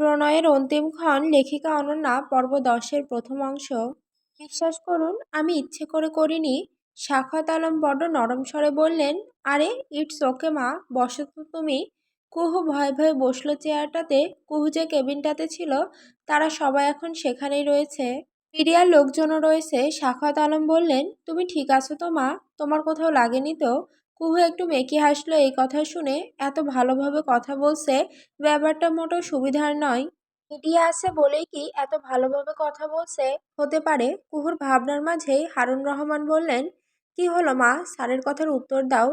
প্রণয়ের অন্তিমক্ষণ লেখিকা অনন্যা পর্ব দশের প্রথম অংশ। বিশ্বাস করুন, আমি ইচ্ছে করে করিনি। সাক্ষাৎ আলম বড্ড নরম স্বরে বললেন, আরে, ইটস ওকে মা বসো তো তুমি। কুহু ভয়ে ভয়ে বসল চেয়ারটাতে, কুহু যে কেবিনটাতে ছিল, তারা সবাই এখন সেখানেই রয়েছে। মিডিয়ার লোকজনও রয়েছে। সাক্ষাৎ আলম বললেন, তুমি ঠিক আছো তো মা? তোমার কোথাও লাগেনি তো? কুহু একটু মেকি হাসলো এই কথা শুনে। এত ভালোভাবে কথা বলছে, ব্যাপারটা মোটো সুবিধার নয়। মিডিয়া আছে বলেই কি এত ভালোভাবে কথা বলছে? হতে পারে। কুহুর ভাবনার মাঝেই হারুন রহমান বললেন, কি হলো মা? স্যারের কথার উত্তর দাও।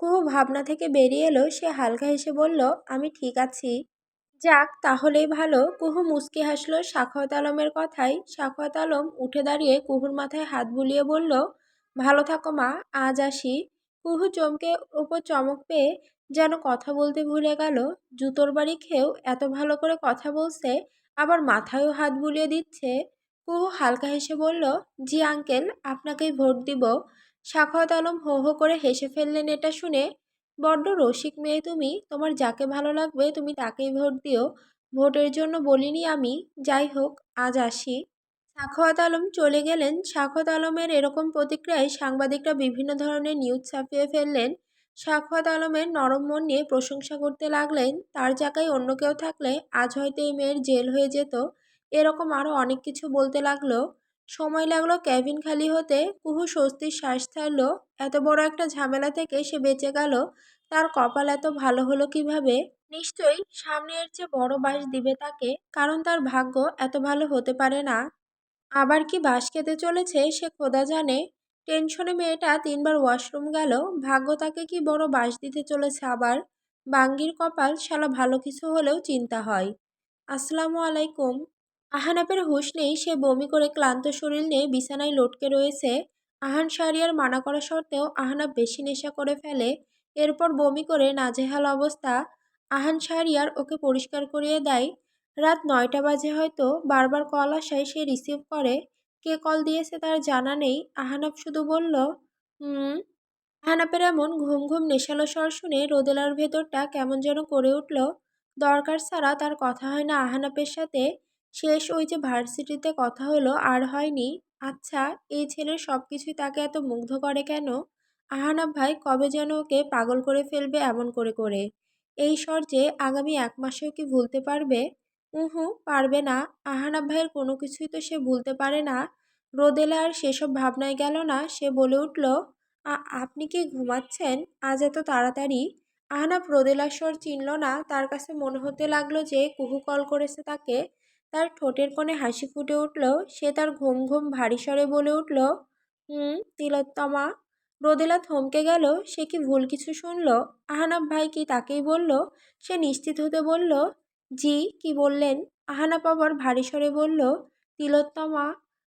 কুহু ভাবনা থেকে বেরিয়ে এলো, সে হালকা হেসে বলল, আমি ঠিক আছি। যাক, তাহলেই ভালো। কুহু মুচকি হাসলো, সাখাওয়াত আলমের কথাই সাখাওয়াত আলম উঠে দাঁড়িয়ে কুহুর মাথায় হাত বুলিয়ে বলল, ভালো থাকো মা, আজ আসি। কুহু চমকে ওপর চমক পেয়ে যেন কথা বলতে ভুলে গেল। জুতোর বাড়ি খেয়েও এত ভালো করে কথা বলছে, আবার মাথায়ও হাত বুলিয়ে দিচ্ছে। কুহু হালকা হেসে বলল, জি আঙ্কেল, আপনাকেই ভোট দিব। সাখাওয়াত আলম হো হো করে হেসে ফেললেন এটা শুনে। বড্ড রসিক মেয়ে তুমি, তোমার যাকে ভালো লাগবে তুমি তাকেই ভোট দিও। ভোটের জন্য বলিনি আমি। যাই হোক, আজ আসি। সাখাওয়াত আলম চলে গেলেন। সাখাওয়াত আলমের এরকম প্রতিক্রিয়ায় সাংবাদিকরা বিভিন্ন ধরনের নিউজ ছাপিয়ে ফেললেন। সাখাওয়াত আলমের নরম মন নিয়ে প্রশংসা করতে লাগলেন। তার জায়গায় অন্য কেউ থাকলে আজ হয়তো এই মেয়ের জেল হয়ে যেত। এরকম আরও অনেক কিছু বলতে লাগল। সময় লাগল ক্যাবিন খালি হতে। কুহু স্বস্তির শ্বাস ছাড়লো। এত বড় একটা ঝামেলা থেকে সে বেঁচে গেল। তার কপাল এত ভালো হলো কীভাবে? নিশ্চয়ই সামনে এর চেয়ে বড় বাস দিবে তাকে। কারণ তার ভাগ্য এত ভালো হতে পারে না। আবার কি বাস খেতে চলেছে সে খোদা জানে। টেনশনে মেয়েটা তিনবার ওয়াশরুম গেল। ভাগ্য তাকে কি বড় বাস দিতে চলেছে আবার? বাঙ্গির কপাল শালা ভালো কিছু হলেও চিন্তা হয়। আসসালামু আলাইকুম। আহানাপের হুঁশ নেই, সে বমি করে ক্লান্ত শরীর নিয়ে বিছানায় লটকে রয়েছে। আহান শাহরিয়ার মানা করা সত্ত্বেও আহানাপ বেশি নেশা করে ফেলে। এরপর বমি করে নাজেহাল অবস্থা। আহান শাহরিয়ার ওকে পরিষ্কার করিয়ে দেয়। রাত নয়টা বাজে হয়তো বারবার কল আসায় সে রিসিভ করে, কে কল দিয়েছে তার জানা নেই। আহানাপ শুধু বলল হুম আহানাপের এমন ঘুম ঘুম নেশালো স্বর শুনে রোদেলার ভেতরটা কেমন যেন করে উঠল। দরকার ছাড়া তার কথা হয় না আহানাপের সাথে। শেষ ওই যে ভার্সিটিতে কথা হলো, আর হয়নি। আচ্ছা এই ছেলের সব কিছুই তাকে এত মুগ্ধ করে কেন? আহানাব ভাই, কবে যেন ওকে পাগল করে ফেলবে এমন করে করে। এই স্বর যে আগামী এক মাসেও কি ভুলতে পারবে? উহু, পারবে না। আহানাব ভাইয়ের কোনো কিছুই তো সে ভুলতে পারে না। রোদেলা আর সেসব ভাবনায় গেল না। সে বলে উঠল আপনি কি ঘুমাচ্ছেন? আজ এত তাড়াতাড়ি? আহনাব রোদেলার স্বর চিনল না। তার কাছে মনে হতে লাগল যে কুহু কল করেছে তাকে। তার ঠোঁটের কোণে হাসি ফুটে উঠল। সে তার ঘুম ঘুম ভারী স্বরে বলে উঠল, হুম, তিলোত্তমা। রোদেলা থমকে গেল। সে কি ভুল কিছু শুনল? আহানাব ভাই কি তাকেই বলল? সে নিশ্চিত হতে বলল জি, কি বললেন? আহানা আবার ভারী স্বরে বলল, তিলোত্তমা,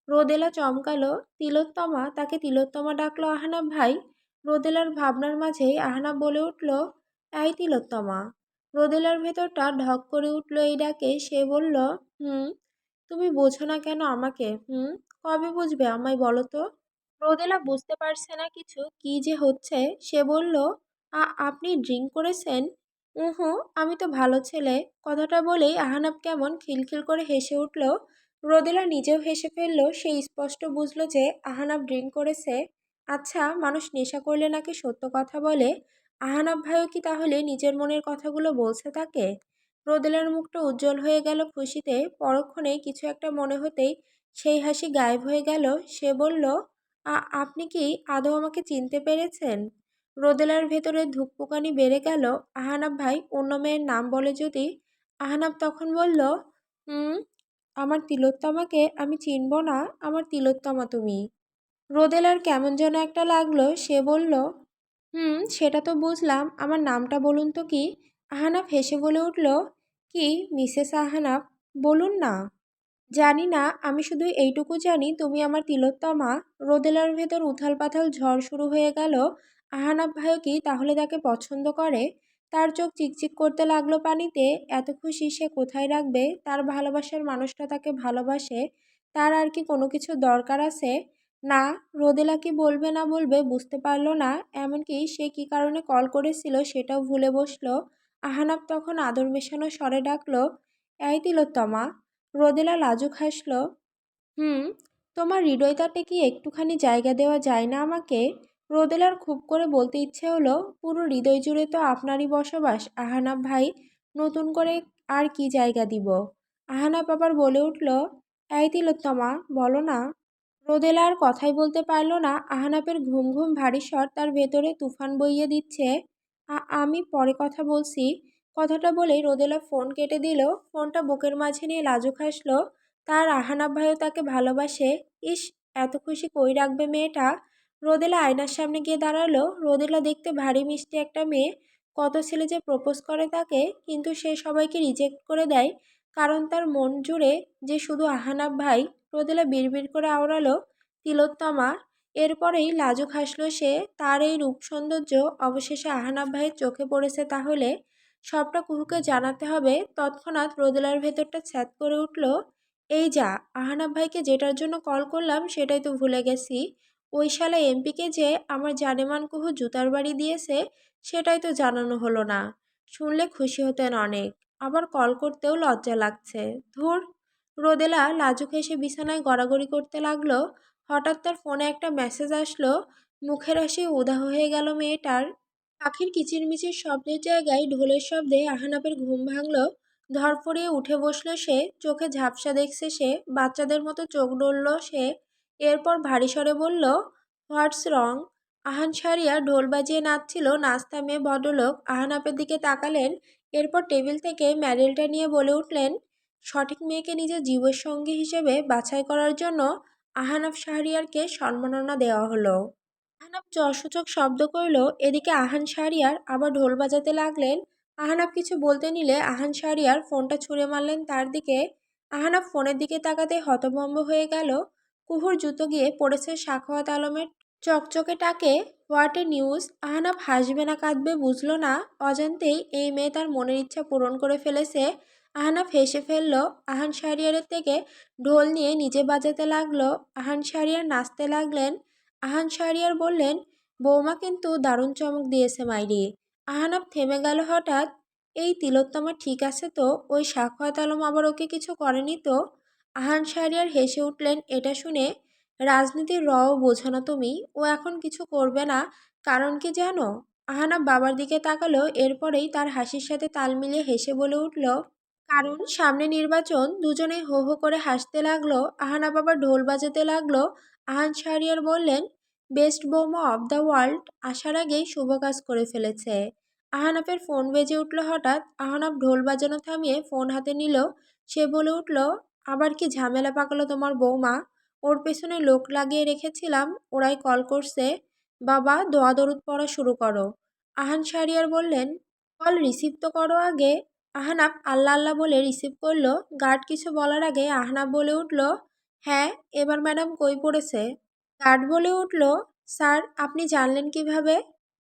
রোদেলা চমকালো। তিলোত্তমা, তাকে তিলোত্তমা ডাকলো আহানা ভাই। রোদেলার ভাবনার মাঝেই আহানা বলে উঠল তাই তিলোত্তমা। রোদেলার ভেতরটা ঢক করে উঠল এই ডাকে। সে বলল, হুম, তুমি বোঝো না কেন আমাকে? হুম, কবে বুঝবে আমায় বলো তো? রোদেলা বুঝতে পারছে না কিছু, কি যে হচ্ছে। সে বলল আপনি ড্রিঙ্ক করেছেন? উহু, আমি তো ভালো ছেলে। কথাটা বলেই আহানাব কেমন খিলখিল করে হেসে উঠল। রোদেলা নিজেও হেসে ফেলল, সে স্পষ্ট বুঝলো যে আহানাব ড্রিঙ্ক করেছে। আচ্ছা মানুষ নেশা করলে নাকি সত্য কথা বলে? আহানাব ভাইও কি তাহলে নিজের মনের কথাগুলো বলছে তাকে? রোদেলার মুখটা উজ্জ্বল হয়ে গেল খুশিতে। পরক্ষণে কিছু একটা মনে হতেই সেই হাসি গায়েব হয়ে গেল। সে বলল আপনি কি আদৌ আমাকে চিনতে পেরেছেন? রোদেলার ভেতরে ধূপপোকানি বেড়ে গেল। আহানাব ভাই, অন্য মেয়ের নাম বলে যদি? আহানাব তখন বলল, হুম, আমার তিলোত্তমাকে আমি চিনব না, আমার তিলোত্তমা তুমি। রোদেলার কেমন যেন একটা লাগল, সে বলল, হুম, সেটা তো বুঝলাম, আমার নামটা বলুন তো কি? আহানাফ হেসে বলে উঠল, কি, মিসেস আহানাব? বলুন না। জানি না, আমি শুধু এইটুকু জানি, তুমি আমার তিলোত্তমা। রোদেলার ভেতর উথাল পাথাল ঝড় শুরু হয়ে গেল আহানাব ভাইও কি তাহলে তাকে পছন্দ করে? তার চোখ চিকচিক করতে লাগল পানিতে, এত খুশি সে কোথায় রাখবে? তার ভালোবাসার মানুষটা তাকে ভালোবাসে? তার আর কি কোনো কিছু দরকার আছে? না, রোদেলা কি বলবে না বলবে বুঝতে পারল না, এমনকি সে কি কারণে কল করেছিল সেটাও ভুলে বসল। আহানাব তখন আদর মেশানো স্বরে ডাকলো, এই তিলোত্তমা। রোদেলা লাজুক হাসল, হুম, তোমার হৃদয়টাতে কি একটুখানি জায়গা দেওয়া যায় না আমাকে? রোদেলার খুব করে বলতে ইচ্ছে হলো, পুরো হৃদয় জুড়ে তো আপনারই বসবাস, আহানাব ভাই, নতুন করে আর কি জায়গা দিব? আহানাব আবার বলে উঠল, এই তিলোত্তমা, বলো না। রোদেলা আর কথাই বলতে পারল না। আহানাপের ঘুম ঘুম ভারী স্বর তার ভেতরে তুফান বইয়ে দিচ্ছে। আমি পরে কথা বলছি। কথাটা বলেই রোদেলা ফোন কেটে দিল। ফোনটা বুকের মাঝে নিয়ে লাজুক হাসলো। তার আহানাব ভাইও তাকে ভালোবাসে। ইস, এত খুশি কই রাখবে মেয়েটা? রোদেলা আয়নার সামনে গিয়ে দাঁড়াল। রোদেলা দেখতে ভারী মিষ্টি একটা মেয়ে। কত ছেলে যে প্রপোজ করে তাকে, কিন্তু সে সবাইকে রিজেক্ট করে দেয়। কারণ তার মন জুড়ে যে শুধু আহানাব ভাই, রোদেলা বিড়বিড় করে আওড়ালো, তিলোত্তমা। এরপরেই লাজুক হাসলো সে। তার এই রূপ সৌন্দর্য অবশেষে আহানাব ভাইয়ের চোখে পড়েছে তাহলে। সবটা কুহুকে জানাতে হবে। তৎক্ষণাৎ রোদেলার ভেতরটা ছ্যাদ করে উঠল। এই যা আহানাব ভাইকে যেটার জন্য কল করলাম, সেটাই তো ভুলে গেছি। ওই শালা এমপিকে যে আমার জানেমান কুহু জুতার বাড়ি দিয়েছে, সেটাই তো জানানো হলো না। শুনলে খুশি হতেন অনেক, আবার কল করতেও লজ্জা লাগছে। ধুর, রোদেলা লাজুক এসে বিছানায় গড়াগড়ি করতে লাগল। হঠাৎ তার ফোনে একটা মেসেজ আসলো, মুখের হাসি উদাহ হয়ে গেল মেয়েটার। পাখির কিচিরমিচির শব্দের জায়গায় ঢোলের শব্দে আহানাপের ঘুম ভাঙল। ধরফড়িয়ে উঠে বসল সে, চোখে ঝাপসা দেখছে সে, বাচ্চাদের মতো চোখ ডলল সে। এরপর ভারী স্বরে বলল, হোয়াটস রং? আহান সারিয়া ঢোল বাজিয়ে নাচছিল, নাস্তা মেয়ে ভদ্রলোক আহানাপের দিকে তাকালেন, এরপর টেবিল থেকে ম্যাডেলটা নিয়ে বলে উঠলেন, সঠিক মেয়েকে নিজের জীবের সঙ্গী হিসেবে বাছাই করার জন্য আহানাফ শাহরিয়ারকে সম্মাননা দেওয়া হলো। আহানাব চসূচক শব্দ করল, এদিকে আহান শাহরিয়ার আবার ঢোল বাজাতে লাগলেন। আহানাব কিছু বলতে নিলে আহান শাহরিয়ার ফোনটা ছুঁড়ে মারলেন তার দিকে। আহানাব ফোনের দিকে তাকাতে হতভম্ব হয়ে গেল। কুহুর জুতো গিয়ে পড়েছে সাখাওয়াত আলমের চকচকে টাকে। হোয়াটে নিউজ? আহানাব হাসবে না কাঁদবে বুঝলো না। অজান্তেই এই মেয়ে তার মনের ইচ্ছা পূরণ করে ফেলেছে। আহানাফ হেসে ফেলল, আহান শাহরিয়ারের থেকে ঢোল নিয়ে নিজে বাজাতে লাগল। আহান শাহরিয়ার নাচতে লাগলেন। আহান শাহরিয়ার বললেন, বৌমা কিন্তু দারুণ চমক দিয়েছে মাইরি। আহানাব থেমে গেল হঠাৎ, এই তিলোত্তমা ঠিক আছে তো? ওই সাক্ষাৎ আলম আবার ওকে কিছু করেনি তো? আহান শাহরিয়ার হেসে উঠলেন, এটা শুনে রাজনীতির রও বোঝো না তুমি। ও এখন কিছু করবে না। কারণ কি জানো? আহানাব বাবার দিকে তাকালো, এরপরেই তার হাসির সাথে তাল মিলিয়ে হেসে বলে উঠল, কারণ সামনে নির্বাচন দুজনেই হো হো করে হাসতে লাগল, আহানা বাবা ঢোল বাজাতে লাগল। আহান শাহরিয়ার বললেন, বেস্ট বোমা অব দ্য ওয়ার্ল্ড আসার আগেই শুভ কাজ করে ফেলেছে। আহানাপের ফোন বেজে উঠল হঠাৎ। আহানাপ ঢোল বাজানো থামিয়ে ফোন হাতে নিল। সে বলে উঠল আবার কি ঝামেলা পাকালো তোমার বৌমা? ওর পেছনে লোক লাগিয়ে রেখেছিলাম, ওরাই কল করছে, বাবা দোয়া দরুদ পড়া শুরু করো। আহান শাহরিয়ার বললেন, কল রিসিভ তো করো আগে। আহনাব আল্লাহ আল্লাহ বলে রিসিভ করল। গার্ড কিছু বলার আগে আহনাব বলে উঠল হ্যাঁ এবার ম্যাডাম কই পড়েছে? গার্ড বলে উঠল, স্যার, আপনি জানলেন কীভাবে?